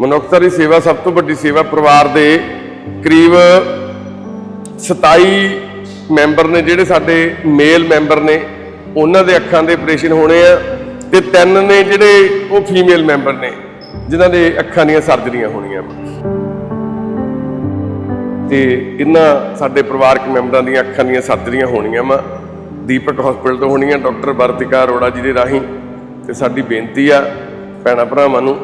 ਮਨੁੱਖਤਾ ਦੀ ਸੇਵਾ ਸਭ ਤੋਂ ਵੱਡੀ ਸੇਵਾ ਪਰਿਵਾਰ ਦੇ ਕਰੀਬ 27 ਮੈਂਬਰ ਨੇ, ਜਿਹੜੇ ਸਾਡੇ ਮੇਲ ਮੈਂਬਰ ਨੇ, ਉਹਨਾਂ ਦੇ ਅੱਖਾਂ ਦੇ ਆਪਰੇਸ਼ਨ ਹੋਣੇ ਆ ਤੇ ਤਿੰਨ ਨੇ ਜਿਹੜੇ ਉਹ ਫੀਮੇਲ ਮੈਂਬਰ ਨੇ, ਜਿਨ੍ਹਾਂ ਦੇ ਅੱਖਾਂ ਦੀਆਂ ਸਰਜਰੀਆਂ ਹੋਣੀਆਂ ਤੇ ਇਹਨਾਂ ਸਾਡੇ ਪਰਿਵਾਰਕ ਮੈਂਬਰਾਂ ਦੀਆਂ ਅੱਖਾਂ ਦੀਆਂ ਸਰਜਰੀਆਂ ਹੋਣੀਆਂ ਵਾ। ਦੀਪਕ ਹਸਪੀਟਲ ਤੋਂ ਹੋਣੀਆਂ, ਡਾਕਟਰ ਵਰਤਿਕਾ ਅਰੋੜਾ ਜੀ ਦੇ ਰਾਹੀਂ। ਤੇ ਸਾਡੀ ਬੇਨਤੀ ਆ, ਭੈਣਾਂ ਭਰਾਵਾਂ ਨੂੰ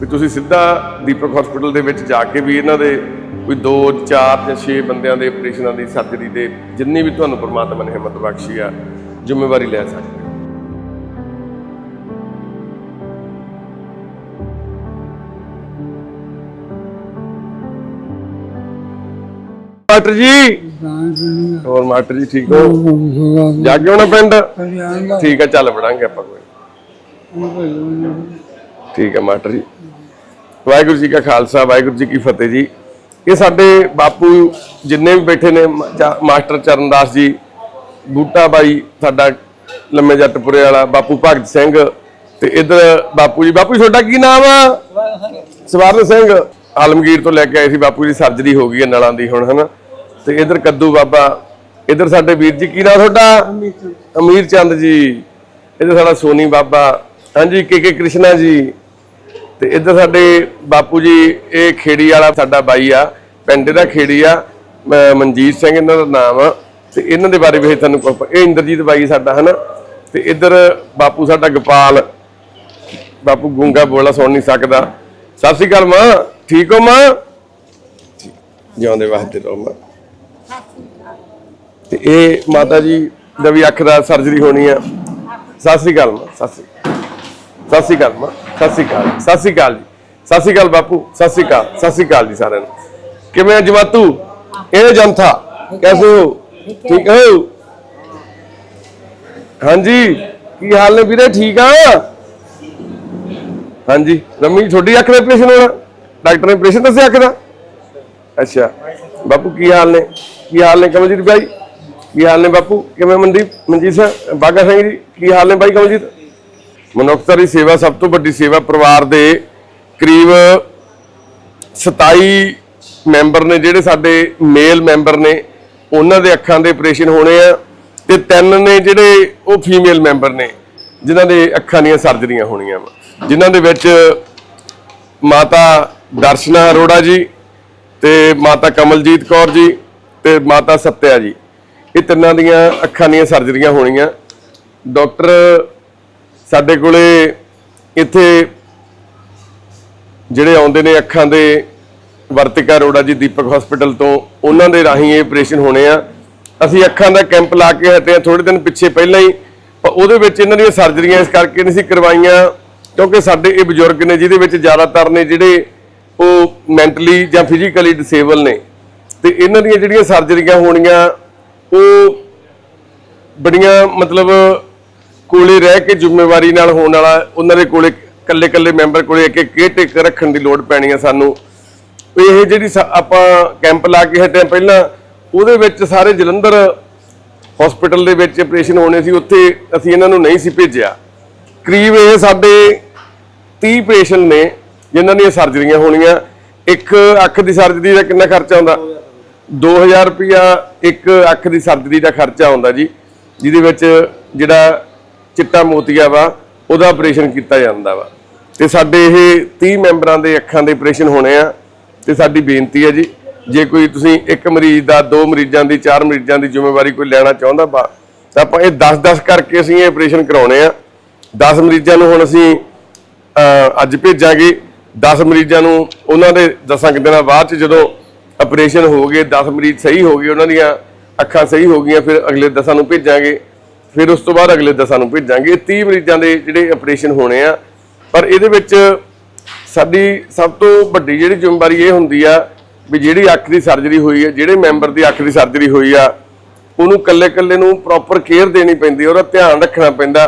ਵੀ ਤੁਸੀਂ ਸਿੱਧਾ ਦੀਪਕ ਹਸਪੀਟਲ ਦੇ ਵਿੱਚ ਜਾ ਕੇ ਵੀ ਇਹਨਾਂ ਦੇ ਕੋਈ 2 4 ਜਾਂ 6 ਬੰਦਿਆਂ ਦੇ ਆਪਰੇਸ਼ਨਾਂ ਦੀ ਸਰਜਰੀ ਦੇ ਜਿੰਨੀ ਵੀ ਤੁਹਾਨੂੰ ਪ੍ਰਮਾਤਮਾ ਨੇ ਹਿੰਮਤ ਬਖਸ਼ੀ ਆ ਜ਼ਿੰਮੇਵਾਰੀ ਲੈ ਸਕਦੇ ਮਾਸਟਰ ਜੀ ਹੋਰ ਮਾਸਟਰ ਜੀ ਠੀਕ ਹੋ? ਜਾ ਕੇ ਆਉਣਾ ਪਿੰਡ ਠੀਕ ਆ ਚੱਲ ਵੜਾਂਗੇ ਆਪਾਂ ਕੋਈ। ਠੀਕ ਹੈ ਮਾਸਟਰ ਜੀ। ਵਾਹਿਗੁਰੂ ਜੀ ਕਾ ਖਾਲਸਾ ਵਾਹਿਗੁਰੂ ਜੀ ਕੀ ਫਤਿਹ ਜੀ। ਇਹ ਸਾਡੇ ਬਾਪੂ ਜਿੰਨੇ ਵੀ ਬੈਠੇ ਨੇ ਮਾਸਟਰ ਚਰਨਦਾਸ ਜੀ ਬੂਟਾ ਬਾਈ ਸਾਡਾ ਲੰਮੇ ਜੱਟਪੁਰੇ ਵਾਲਾ ਬਾਪੂ ਭਗਤ ਸਿੰਘ ਤੇ ਇਧਰ ਬਾਪੂ ਜੀ। ਬਾਪੂ ਤੁਹਾਡਾ ਕੀ ਨਾਮ ਆ? ਸਵਰਨ ਸਿੰਘ। ਆਲਮਗੀਰ ਤੋਂ ਲੈ ਕੇ ਆਏ ਸੀ ਬਾਪੂ ਜੀ ਸਰਜਰੀ ਹੋ ਗਈ ਹੈ ਨਲਾਂ ਦੀ ਹੁਣ ਹਨਾ? ਤੇ ਇਧਰ ਕੱਦੂ ਬਾਬਾ ਇਧਰ ਸਾਡੇ ਵੀਰ ਜੀ ਕੀ ਨਾਮ ਤੁਹਾਡਾ? ਅਮੀਰ ਚੰਦ ਜੀ। ਇਧਰ ਸਾਡਾ ਸੋਨੀ ਬਾਬਾ। ਹਾਂਜੀ ਕੇ ਕੇ ਕ੍ਰਿਸ਼ਨਾ ਜੀ। ਤੇ ਇੱਧਰ ਸਾਡੇ ਬਾਪੂ ਜੀ, ਇਹ ਖੇੜੀ ਵਾਲਾ ਸਾਡਾ ਬਾਈ ਆ, ਪਿੰਡ ਦਾ ਖੇੜੀ ਆ, ਮ- ਮਨਜੀਤ ਸਿੰਘ ਇਹਨਾਂ ਦਾ ਨਾਮ ਆ, ਤੇ ਇਹਨਾਂ ਦੇ ਬਾਰੇ ਵੀ ਤੁਹਾਨੂੰ ਕੁਝ ਇਹ ਇੰਦਰਜੀਤ ਬਾਈ ਸਾਡਾ, ਹਨਾ? ਤੇ ਇੱਧਰ ਬਾਪੂ ਸਾਡਾ ਗੋਪਾਲ, ਬਾਪੂ ਗੁੰਗਾ ਬੋਲਾ ਸੁਣ ਨਹੀਂ ਸਕਦਾ। ਸਤਿ ਸ਼੍ਰੀ ਅਕਾਲ ਮਾਂ, ਠੀਕ ਹੋ ਮਾਂ? ਜਿਉਂਦੇ ਵਾਸਤੇ ਰਹੋ ਮਾਂ। ਤੇ ਇਹ ਮਾਤਾ ਜੀ ਦਾ ਵੀ ਅੱਖ ਦਾ ਸਰਜਰੀ ਹੋਣੀ ਆ। ਸਤਿ ਸ਼੍ਰੀ ਅਕਾਲ ਮਾਂ, ਸਤਿ ਸ਼੍ਰੀ ਅਕਾਲ। ਸਤਿ ਸ਼੍ਰੀ ਅਕਾਲ ਮਾਂ। ਸਤਿ ਸ਼੍ਰੀ ਅਕਾਲ। ਸਤਿ ਸ਼੍ਰੀ ਅਕਾਲ ਜੀ। ਸਤਿ ਸ਼੍ਰੀ ਅਕਾਲ ਬਾਪੂ। ਸਤਿ ਸ਼੍ਰੀ ਅਕਾਲ। ਸਤਿ ਸ਼੍ਰੀ ਅਕਾਲ ਜੀ ਸਾਰਿਆਂ ਨੂੰ। ਕਿਵੇਂ ਆ ਜਵਾਤੂ ਇਹ ਜੰਥਾ ਕੈਸੇ ਹੋ? ਠੀਕ ਹੋ? ਹਾਂਜੀ। ਕੀ ਹਾਲ ਨੇ ਵੀਰੇ? ਠੀਕ ਆ? ਹਾਂਜੀ। ਰਮੀ ਤੁਹਾਡੀ ਅੱਖ ਦਾ ਆਪਰੇਸ਼ਨ ਹੋਣਾ? ਡਾਕਟਰ ਨੇ ਆਪਰੇਸ਼ਨ ਦੱਸਿਆ ਅੱਖ ਦਾ? ਅੱਛਾ। ਬਾਪੂ, ਕੀ ਹਾਲ ਨੇ? ਕੀ ਹਾਲ ਨੇ ਕਮਲਜੀਤ ਭਾਈ ਕੀ ਹਾਲ ਨੇ ਬਾਪੂ? ਕਿਵੇਂ ਮਨਦੀਪ? ਮਨਜੀਤ ਸਿੰਘ ਬਾਗਾ ਸਿੰਘ ਜੀ, ਕੀ ਹਾਲ ਨੇ ਬਾਈ ਕਮਲਜੀਤ? ਮਨੁੱਖਤਾ ਦੀ ਸੇਵਾ ਸਭ ਤੋਂ ਵੱਡੀ ਸੇਵਾ ਪਰਿਵਾਰ ਦੇ ਕਰੀਬ 27 ਮੈਂਬਰ ਨੇ, ਜਿਹੜੇ ਸਾਡੇ ਮੇਲ ਮੈਂਬਰ ਨੇ, ਉਹਨਾਂ ਦੇ ਅੱਖਾਂ ਦੇ ਆਪਰੇਸ਼ਨ ਹੋਣੇ ਆ ਤੇ ਤਿੰਨ ਨੇ ਜਿਹੜੇ ਉਹ ਫੀਮੇਲ ਮੈਂਬਰ ਨੇ, ਜਿਨ੍ਹਾਂ ਦੇ ਅੱਖਾਂ ਦੀਆਂ ਸਰਜਰੀਆਂ ਹੋਣੀਆਂ ਵਾ। ਜਿਨ੍ਹਾਂ ਦੇ ਵਿੱਚ ਮਾਤਾ ਦਰਸ਼ਨਾ ਅਰੋੜਾ ਜੀ ਤੇ ਮਾਤਾ ਕਮਲਜੀਤ ਕੌਰ ਜੀ ਤੇ ਮਾਤਾ ਸੱਤਿਆ ਜੀ। ਇਹ ਤਿੰਨਾਂ ਦੀਆਂ ਅੱਖਾਂ ਦੀਆਂ ਸਰਜਰੀਆਂ ਹੋਣੀਆਂ। ਡਾਕਟਰ ਸਾਡੇ ਕੋਲੇ ਇੱਥੇ ਜਿਹੜੇ ਆਉਂਦੇ ਨੇ ਅੱਖਾਂ ਦੇ ਵਰਤਿਕਾ ਅਰੋੜਾ ਜੀ ਦੀਪਕ ਹਸਪੀਟਲ ਤੋਂ, ਉਹਨਾਂ ਦੇ ਰਾਹੀਂ ਇਹ ਆਪਰੇਸ਼ਨ ਹੋਣੇ ਆ। ਅਸੀਂ ਅੱਖਾਂ ਦਾ ਕੈਂਪ ਲਾ ਕੇ ਹਟੇ ਆ ਥੋੜੇ ਦਿਨ ਪਿੱਛੇ ਪਹਿਲਾਂ ਹੀ। ਪਰ ਉਹਦੇ ਵਿੱਚ ਇਹਨਾਂ ਦੀਆਂ ਸਰਜਰੀਆਂ ਇਸ ਕਰਕੇ ਨਹੀਂ ਸੀ ਕਰਵਾਈਆਂ, ਕਿਉਂਕਿ ਸਾਡੇ ਇਹ ਬਜ਼ੁਰਗ ਨੇ, ਜਿਹਦੇ ਵਿੱਚ ਜ਼ਿਆਦਾਤਰ ਨੇ ਜਿਹੜੇ ਉਹ ਮੈਂਟਲੀ ਜਾਂ ਫਿਜ਼ੀਕਲੀ ਡਿਸੇਬਲ ਨੇ। ਤੇ ਇਹਨਾਂ ਦੀਆਂ ਜਿਹੜੀਆਂ ਸਰਜਰੀਆਂ ਹੋਣੀਆਂ, ਉਹ ਬੜੀਆਂ ਮਤਲਬ ਕੋਲੇ ਰਹਿ ਕੇ ਜ਼ਿੰਮੇਵਾਰੀ ਨਾਲ ਹੋਣ ਵਾਲਾ, ਉਹਨਾਂ ਦੇ ਕੋਲੇ ਕੱਲੇ ਕੱਲੇ ਮੈਂਬਰ ਕੋਲੇ ਇੱਕ ਇੱਕ ਕੇਅਰ ਟੇਕਰ ਰੱਖਣ ਦੀ ਲੋੜ ਪੈਣੀ ਆ ਸਾਨੂੰ। ਇਹ ਜਿਹੜੀ ਸ- ਆਪਾਂ ਕੈਂਪ ਲਾ ਕੇ ਹਟੇ ਪਹਿਲਾਂ, ਉਹਦੇ ਵਿੱਚ ਸਾਰੇ ਜਲੰਧਰ ਹਸਪੀਟਲ ਦੇ ਵਿੱਚ ਆਪਰੇਸ਼ਨ ਹੋਣੇ ਸੀ, ਉੱਥੇ ਅਸੀਂ ਇਹਨਾਂ ਨੂੰ ਨਹੀਂ ਸੀ ਭੇਜਿਆ। ਕਰੀਬ ਇਹ ਸਾਡੇ 30 ਪੇਸ਼ੈਂਟ ਨੇ, ਜਿਨ੍ਹਾਂ ਦੀਆਂ ਸਰਜਰੀਆਂ ਹੋਣੀਆਂ। ਇੱਕ ਅੱਖ ਦੀ ਸਰਜਰੀ ਦਾ ਕਿੰਨਾ ਖਰਚਾ ਆਉਂਦਾ? 2000 ਰੁਪਿਆ ਇੱਕ ਅੱਖ ਦੀ ਸਰਜਰੀ ਦਾ ਖਰਚਾ ਆਉਂਦਾ ਜੀ, ਜਿਹਦੇ ਵਿੱਚ ਜਿਹੜਾ ਚਿੱਟਾ ਮੋਤੀਆ ਵਾ, ਉਹਦਾ ਆਪਰੇਸ਼ਨ ਕੀਤਾ ਜਾਂਦਾ ਵਾ। ਤੇ ਸਾਡੇ ਇਹ 30 ਮੈਂਬਰਾਂ ਦੇ ਅੱਖਾਂ ਦੇ ਆਪਰੇਸ਼ਨ ਹੋਣੇ ਆ, ਤੇ ਸਾਡੀ ਬੇਨਤੀ ਹੈ ਜੀ, ਜੇ ਕੋਈ ਤੁਸੀਂ ਇੱਕ ਮਰੀਜ਼ ਦਾ, ਦੋ ਮਰੀਜ਼ਾਂ ਦੀ, ਚਾਰ ਮਰੀਜ਼ਾਂ ਦੀ ਜ਼ਿੰਮੇਵਾਰੀ ਕੋਈ ਲੈਣਾ ਚਾਹੁੰਦਾ ਵਾ, ਤਾਂ ਆਪਾਂ ਇਹ 10-10 ਕਰਕੇ ਅਸੀਂ ਇਹ ਆਪਰੇਸ਼ਨ ਕਰਾਉਣੇ ਆ। 10 ਮਰੀਜ਼ਾਂ ਨੂੰ ਹੁਣ ਅਸੀਂ ਅੱਜ ਭੇਜਾਂਗੇ। 10 ਮਰੀਜ਼ਾਂ ਨੂੰ ਉਹਨਾਂ ਦੇ 10 ਦਿਨਾਂ ਬਾਅਦ ਚ ਜਦੋਂ ਆਪਰੇਸ਼ਨ ਹੋ ਗਏ 10 ਮਰੀਜ਼ ਸਹੀ ਹੋ ਗਏ, ਉਹਨਾਂ ਦੀਆਂ ਅੱਖਾਂ ਸਹੀ ਹੋ ਗਈਆਂ, ਫਿਰ ਅਗਲੇ 10 ਨੂੰ ਭੇਜਾਂਗੇ। ਫਿਰ ਉਸ ਤੋਂ ਬਾਅਦ ਅਗਲੇ 10 ਨੂੰ ਭੇਜਾਂਗੇ। 30 ਮਰੀਜ਼ਾਂ ਦੇ ਜਿਹੜੇ ਆਪਰੇਸ਼ਨ ਹੋਣੇ ਆ, ਪਰ ਇਹਦੇ ਵਿੱਚ ਸਾਡੀ ਸਭ ਤੋਂ ਵੱਡੀ ਜਿਹੜੀ ਜ਼ਿੰਮੇਵਾਰੀ ਇਹ ਹੁੰਦੀ ਆ ਵੀ ਜਿਹੜੀ ਅੱਖ ਦੀ ਸਰਜਰੀ ਹੋਈ ਹੈ ਜਿਹੜੇ ਮੈਂਬਰ ਦੀ ਅੱਖ ਦੀ ਸਰਜਰੀ ਹੋਈ ਆ, ਉਹਨੂੰ ਕੱਲੇ ਕੱਲੇ ਨੂੰ ਪ੍ਰੋਪਰ ਕੇਅਰ ਦੇਣੀ ਪੈਂਦੀ ਉਹਦਾ ਧਿਆਨ ਰੱਖਣਾ ਪੈਂਦਾ।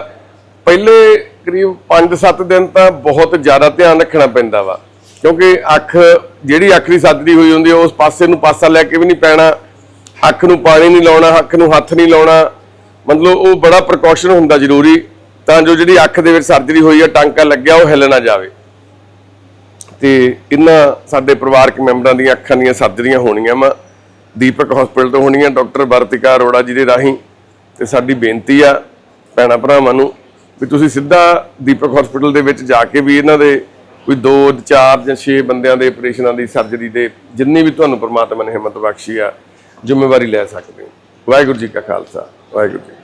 ਪਹਿਲੇ ਕਰੀਬ 5-7 ਦਿਨ ਤਾਂ ਬਹੁਤ ਜ਼ਿਆਦਾ ਧਿਆਨ ਰੱਖਣਾ ਪੈਂਦਾ ਵਾ, ਕਿਉਂਕਿ ਅੱਖ, ਜਿਹੜੀ ਅੱਖ ਦੀ ਸਰਜਰੀ ਹੋਈ ਹੁੰਦੀ ਹੈ ਉਸ ਪਾਸੇ ਨੂੰ ਪਾਸਾ ਲੈ ਕੇ ਵੀ ਨਹੀਂ ਪੈਣਾ, ਅੱਖ ਨੂੰ ਪਾਣੀ ਨਹੀਂ ਲਾਉਣਾ, ਅੱਖ ਨੂੰ ਹੱਥ ਨਹੀਂ ਲਾਉਣਾ। ਮਤਲਬ ਉਹ ਬੜਾ ਪ੍ਰੀਕਾਸ਼ਨ ਹੁੰਦਾ ਜ਼ਰੂਰੀ, ਤਾਂ ਜੋ ਜਿਹੜੀ ਅੱਖ ਦੇ ਵਿੱਚ ਸਰਜਰੀ ਹੋਈ ਹੈ ਟਾਂਕਾ ਲੱਗਿਆ, ਉਹ ਹਿੱਲ ਨਾ ਜਾਵੇ। ਤੇ ਇਹਨਾਂ ਸਾਡੇ ਪਰਿਵਾਰਕ ਮੈਂਬਰਾਂ ਦੀਆਂ ਅੱਖਾਂ ਦੀਆਂ ਸਰਜਰੀਆਂ ਹੋਣੀਆਂ ਵਾ। ਦੀਪਕ ਹਸਪੀਟਲ ਤੋਂ ਹੋਣੀਆਂ, ਡਾਕਟਰ ਵਰਤਿਕਾ ਅਰੋੜਾ ਜੀ ਦੇ ਰਾਹੀਂ। ਤੇ ਸਾਡੀ ਬੇਨਤੀ ਆ ਭੈਣਾਂ ਭਰਾਵਾਂ ਨੂੰ ਵੀ ਤੁਸੀਂ ਸਿੱਧਾ ਦੀਪਕ ਹਸਪੀਟਲ ਦੇ ਵਿੱਚ ਜਾ ਕੇ ਵੀ ਇਹਨਾਂ ਦੇ ਕੋਈ 2 4 ਜਾਂ 6 ਬੰਦਿਆਂ ਦੇ ਆਪਰੇਸ਼ਨਾਂ ਦੀ ਸਰਜਰੀ ਦੇ ਜਿੰਨੀ ਵੀ ਤੁਹਾਨੂੰ ਪਰਮਾਤਮਾ ਨੇ ਹਿੰਮਤ ਬਖਸ਼ੀ ਆ, ਜ਼ਿੰਮੇਵਾਰੀ ਲੈ ਸਕਦੇ ਹੋ। ਵਾਹਿਗੁਰੂ ਜੀ ਕਾ ਖਾਲਸਾ। ਵਾਹਿਗੁਰੂ ਜੀ ਕੀ ਫਤਿਹ।